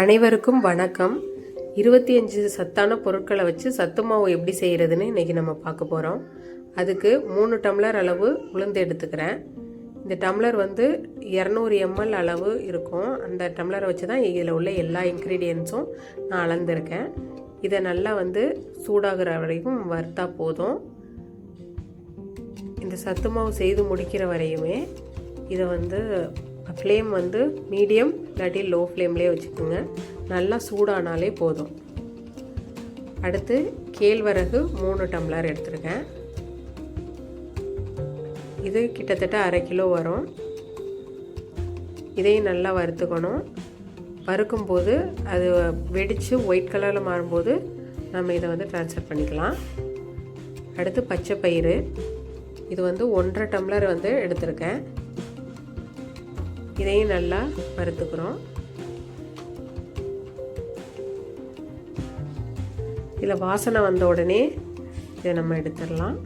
அனைவருக்கும் வணக்கம். இருபத்தி அஞ்சு சத்தான பொருட்களை வச்சு சத்து மாவு எப்படி செய்கிறதுன்னு இன்றைக்கி நம்ம பார்க்க போகிறோம் அதுக்கு மூணு டம்ளர் அளவு உளுந்து எடுத்துக்கிறேன். இந்த டம்ளர் வந்து இரநூறு எம்எல் அளவு இருக்கும். அந்த டம்ளரை வச்சு தான் இதில் உள்ள எல்லா இன்க்ரீடியன்ஸும் நான் அளந்திருக்கேன். இதை நல்லா வந்து சூடாகிற வரைக்கும் வறுத்தா போதும். இந்த சத்து மாவு செய்து முடிக்கிற வரையுமே இதை வந்து ஃப்ளேம் வந்து மீடியம் இல்லாட்டி லோ ஃப்ளேம்லேயே வச்சுக்கோங்க. நல்லா சூடானாலே போதும். அடுத்து கேழ்வரகு மூணு டம்ளர் எடுத்திருக்கேன். இது கிட்டத்தட்ட அரை கிலோ வரும். இதையும் நல்லா வறுத்துக்கணும். வறுக்கும்போது அது வெடித்து ஒயிட் கலரில் மாறும்போது நம்ம இதை வந்து ட்ரான்ஸ்ஃபர் பண்ணிக்கலாம். அடுத்து பச்சை பயிறு. இது வந்து ஒன்றரை டம்ளர் வந்து எடுத்திருக்கேன். இதையும் நல்லா வறுத்துக்கிறோம். இதில் வாசனை வந்த உடனே இதை நம்ம எடுத்துடலாம்.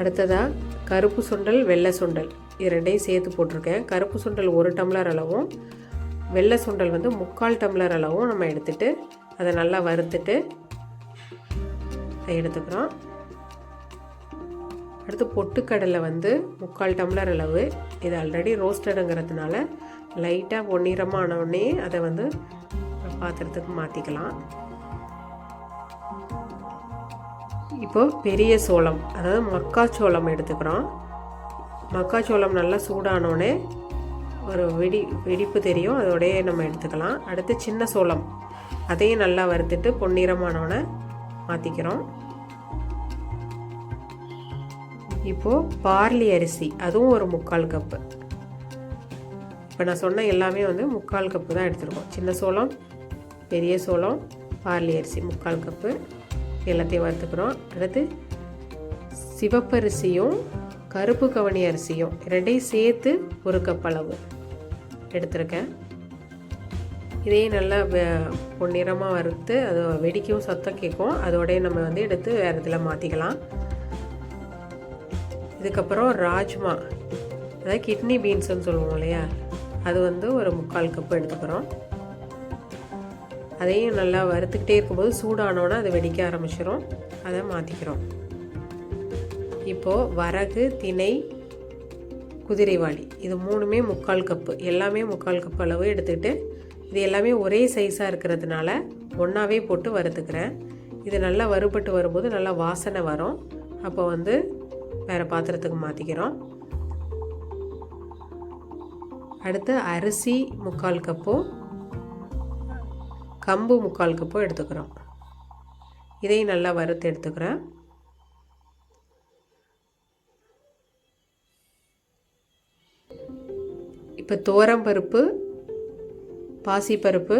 அடுத்ததாக கருப்பு சுண்டல் வெள்ளை சுண்டல். இது ரெண்டையும் சேர்த்து போட்டிருக்கேன். கருப்பு சுண்டல் ஒரு டம்ளர் அளவும் வெள்ளை சுண்டல் வந்து முக்கால் டம்ளர் அளவும் நம்ம எடுத்துகிட்டு அதை நல்லா வறுத்துட்டு அதை எடுத்துக்கிறோம். அடுத்து பொட்டுக்கடலை வந்து முக்கால் டம்ளர் அளவு. இது ஆல்ரெடி ரோஸ்டடுங்கிறதுனால லைட்டாக பொன்னிறமான அதை வந்து பாத்திரத்துக்கு மாற்றிக்கலாம் இப்போ பெரிய சோளம் அதாவது மக்காச்சோளம் எடுத்துக்கிறோம். மக்காச்சோளம் நல்லா சூடானோடனே ஒரு வெடி வெடிப்பு தெரியும் அதோடய நம்ம எடுத்துக்கலாம். அடுத்து சின்ன சோளம் அதையும் நல்லா வறுத்துட்டு பொன்னிறமானோடனே மாற்றிக்கிறோம் இப்போது பார்லி அரிசி அதுவும் ஒரு முக்கால் கப்பு. இப்போ நான் சொன்ன எல்லாமே வந்து முக்கால் கப்பு தான் எடுத்துருக்கோம். சின்ன சோளம் பெரிய சோளம் பார்லி அரிசி முக்கால் கப்பு எல்லாத்தையும் வறுத்துக்கிறோம். அடுத்து சிவப்பரிசியும் கருப்பு கவனி அரிசியும் ரெண்டையும் சேர்த்து ஒரு கப் அளவு எடுத்திருக்கேன். இதையும் நல்லா பொன்னிறமாக வறுத்து அது வெடிக்கவும் சத்தம் கேட்கும். அதோடய நம்ம வந்து எடுத்து வேறு இதில் மாற்றிக்கலாம் இதுக்கப்புறம் ராஜ்மா அதாவது கிட்னி பீன்ஸ்னு சொல்லுவோம் இல்லையா? அது வந்து ஒரு முக்கால் கப்பு எடுத்துக்கிறோம். அதையும் நல்லா வறுத்துக்கிட்டே இருக்கும்போது சூடானோன்னா அது வெடிக்க ஆரம்பிச்சிடும் அதை மாற்றிக்கிறோம் இப்போது வரகு திணை குதிரைவாளி இது மூணுமே முக்கால் கப்பு எல்லாமே முக்கால் கப்பு அளவு எடுத்துக்கிட்டு இது எல்லாமே ஒரே சைஸாக இருக்கிறதுனால ஒன்றாவே போட்டு வறுத்துக்கிறேன். இது நல்லா வறுபட்டு வரும்போது நல்லா வாசனை வரும். அப்போ வந்து வேறு பாத்திரத்துக்கு மாற்றிக்கிறோம் அடுத்து அரிசி முக்கால் கப்பும் கம்பு முக்கால் கப்பும் எடுத்துக்கிறோம். இதையும் நல்லா வறுத்து எடுத்துக்கிறேன். இப்போ துவரம்பருப்பு பாசிப்பருப்பு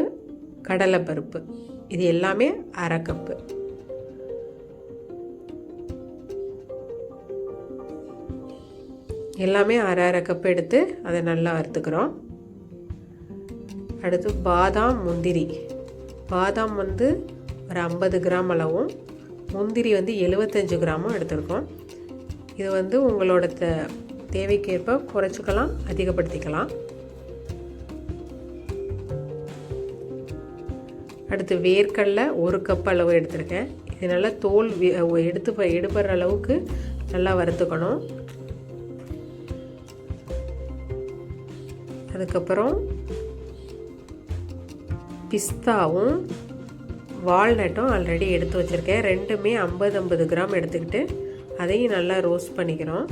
கடலைப்பருப்பு இது எல்லாமே அரை கப்பு. எல்லாமே அரை அரை கப் எடுத்து அதை நல்லா வறுத்துக்கிறோம். அடுத்து பாதாம் முந்திரி. பாதாம் வந்து ஒரு ஐம்பது கிராம் அளவும் முந்திரி வந்து எழுபத்தஞ்சு கிராமும் எடுத்துருக்கோம். இது வந்து உங்களோட த தேவைக்கேற்ப குறைச்சிக்கலாம் அதிகப்படுத்திக்கலாம். அடுத்து வேர்க்கடலை ஒரு கப் அளவு எடுத்திருக்கேன். இது நல்லா தோல் எடுத்து எடுப்படுற அளவுக்கு நல்லா வறுத்துக்கணும். அதுக்கப்புறம் பிஸ்தாவும் வால்நட்டும் ஆல்ரெடி எடுத்து வச்சுருக்கேன். ரெண்டுமே ஐம்பது ஐம்பது கிராம் எடுத்துக்கிட்டு அதையும் நல்லா ரோஸ்ட் பண்ணிக்கிறோம்.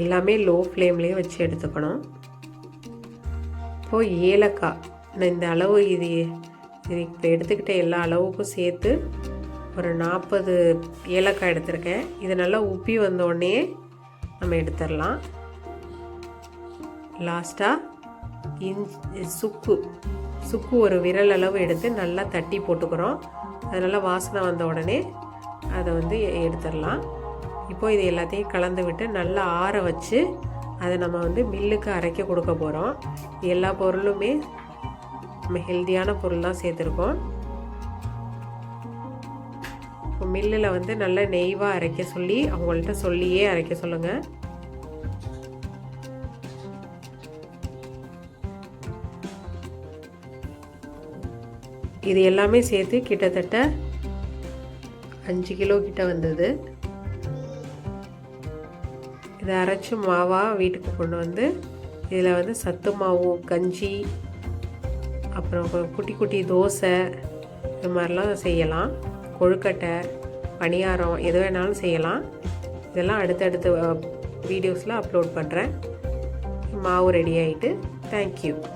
எல்லாமே லோ ஃப்ளேம்லேயே வச்சு எடுத்துக்கணும். இப்போது ஏலக்காய் நான் இந்த அளவு இது இது இப்போ எடுத்துக்கிட்ட எல்லா அளவுக்கும் சேர்த்து ஒரு நாற்பது ஏலக்காய் எடுத்திருக்கேன். இது நல்லா உப்பி வந்தோடனே நம்ம எடுத்துடலாம். லாஸ்ட்டாக இஞ்சி சுக்கு சுக்கு ஒரு விரல் அளவு எடுத்து நல்லா தட்டி போட்டுக்கிறோம். அது நல்லா வாசனை வந்த உடனே அதை வந்து எடுத்துடலாம். இப்போ இது எல்லாத்தையும் கலந்து விட்டு நல்லா ஆற வச்சு அதை நம்ம வந்து மில்லுக்கு அரைக்க கொடுக்க போகிறோம் எல்லா பொருளுமே நம்ம ஹெல்த்தியான பொருள் தான் சேர்த்துருக்கோம். மில்லில் வந்து நல்லா நெய்வாக அரைக்க சொல்லி அவங்கள்ட்ட சொல்லியே அரைக்க சொல்லுங்கள் இது எல்லாமே சேர்த்து கிட்டத்தட்ட அஞ்சு கிலோ கிட்ட வந்தது. இதை அரைச்சி மாவாக வீட்டுக்கு கொண்டு வந்து இதில் வந்து சத்து மாவு கஞ்சி அப்புறம் குட்டி குட்டி தோசை இது மாதிரிலாம் செய்யலாம். கொழுக்கட்டை பணியாரம் எது வேணாலும் செய்யலாம். இதெல்லாம் அடுத்தடுத்த வீடியோஸில் அப்லோட் பண்ணுறேன் மாவு ரெடி ஆகிட்டு தேங்க்யூ